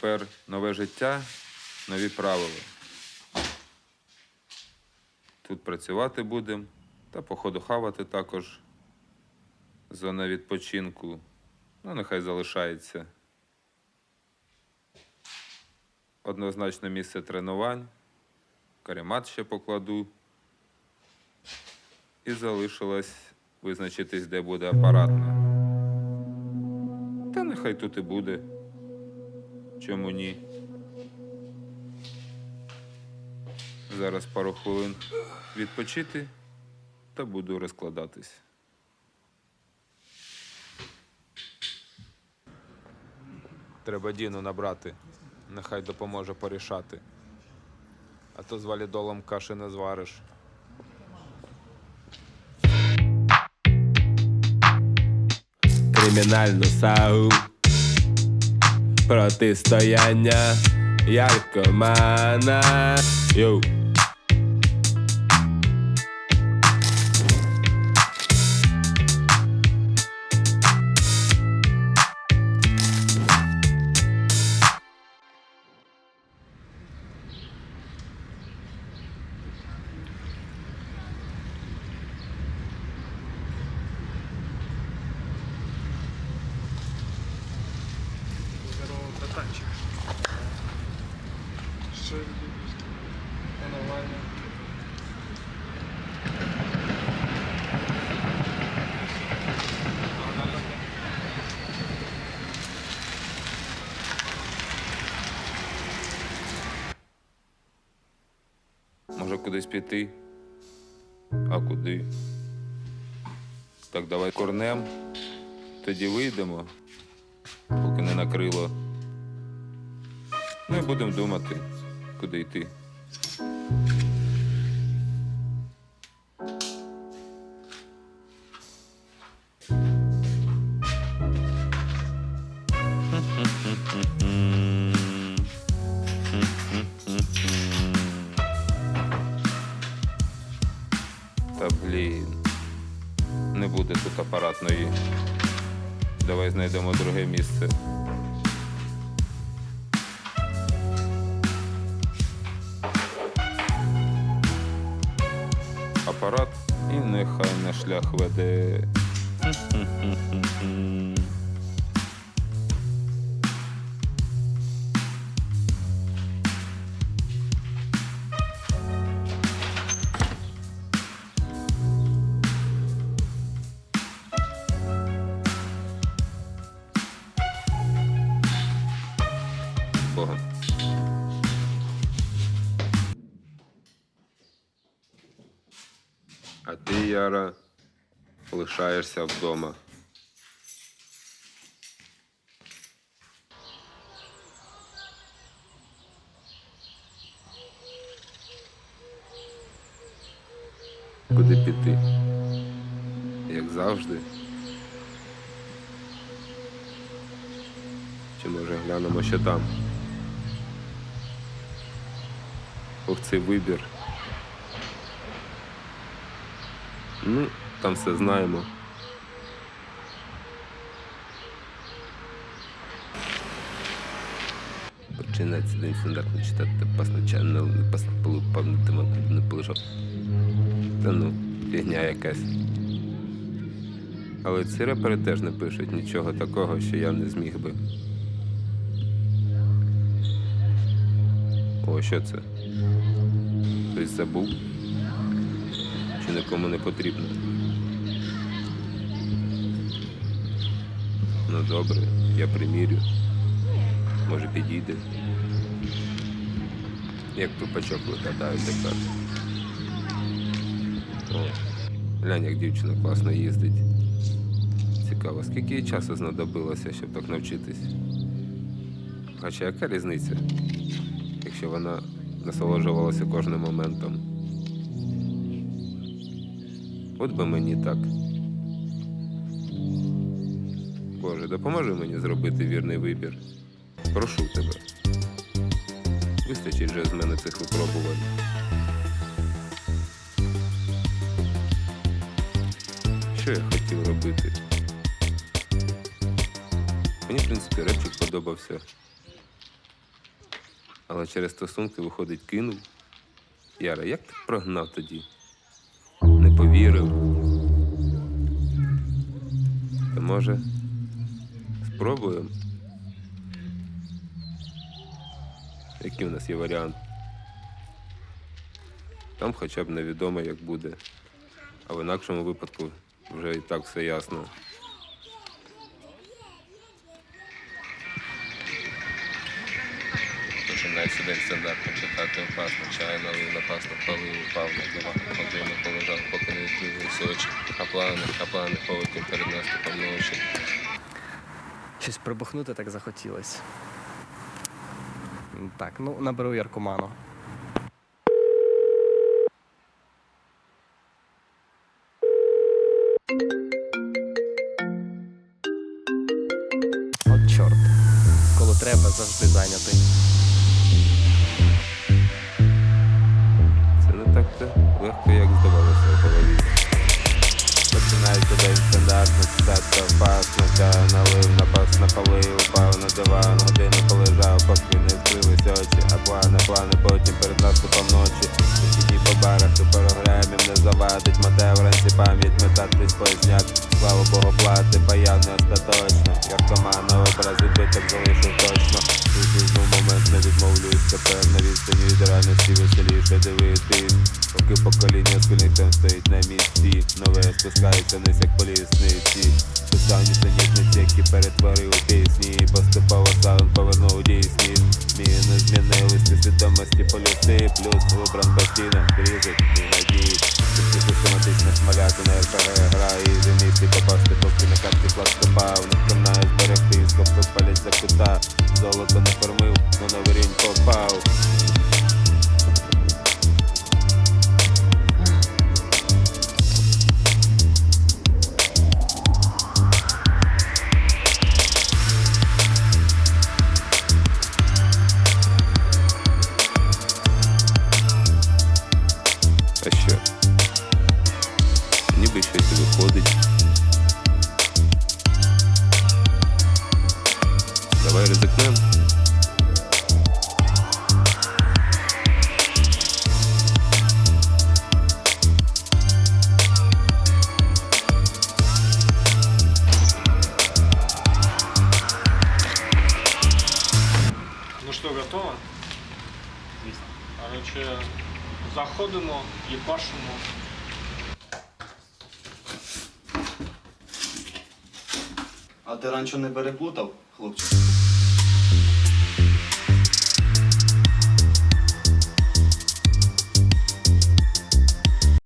тепер нове життя, нові правила. Тут працювати будемо та походу хавати також. Зона відпочинку. Ну, нехай залишається. Однозначно місце тренувань. Каремат ще покладу. І залишилось визначитись, де буде апаратна. Та нехай тут і буде. Чому ні? Зараз пару хвилин відпочити та буду розкладатись. Треба Діну набрати. Нехай допоможе порішати. А то з валідолом каші не звариш. кримінальну сагу Протистояння яркомана Йоу кудись піти? А куди? Так давай корнем. Тоді вийдемо, поки не накрило. Ну і будемо думати, куди йти. Апаратної. Давай знайдемо друге місце. Апарат і нехай на шлях веде. Богом. А ти, Яра, лишаєшся вдома. Куди піти? Як завжди. Чи може глянемо, що там? Ох, цей вибір. Ну, там все знаємо. Починається день стандартно читати позначально, не тема, не полежав. Та ну, фігня якась. Але ці репери теж не пишуть нічого такого, що я не зміг би. О, що це? Хтось забув? Чи нікому не потрібно? Ну добре, я примірю. Може підійде. Як тупачок виглядає тепер. О, глянь, як дівчина класно їздить. Цікаво, скільки їй часу знадобилося, щоб так навчитись? Хоча яка різниця, якщо вона насолоджувалася кожним моментом? От би мені так. Боже, допоможи мені зробити вірний вибір. Прошу тебе. Вистачить же з мене цих випробувань. Що я хотів робити? Мені, в принципі, репчик подобався. Але через стосунки, виходить, кинув. Яра, як ти прогнав тоді? Не повірив. То може, спробуємо? Який в нас є варіант? Там хоча б невідомо, як буде. А в інакшому випадку вже і так все ясно. Починається день стандартно читати опасно, чай налив напасно, палив, упав на диван, годину полежав, поки не відкрилися очі. А плани, а плани потім перед наступом ночі. Щось прибухнути так захотілося. М, Так, ну наберу Яркоману. От чорт. Коли треба, завжди зайнятий. На поли, упав на диван, годину полежав, поки не вкрилися очі, а плани, плани потім перед наступом ночі. Вихідні по барах і програмів не завадить, мате вранці пам'ять метатись позняк. Слава Богу, плати, паян не остаточно. Яркомана образ відбиток залишив точно. Тут момент не відмовлюсь, тепер на відстані від реальності веселіше дивитись. Поки покоління шкільних тем стоїть на місці. Нове спускається вниз, як полісниці. Писані синітниці, які перетворив пісні. Поступово саун повернув не змінились у свідомості полюси. Плюс вибран постійно, різить і надії. Тільки систематично смаляти на РПГ грає і зімісті попасти, поки на карті флаг стопав. Не вконає зберегти, скопи палять за кута. Золото не формив, на новий попав. А що? Ніби щось виходить. Заходимо, їбашимо. А ти раніше не переплутав, хлопчик?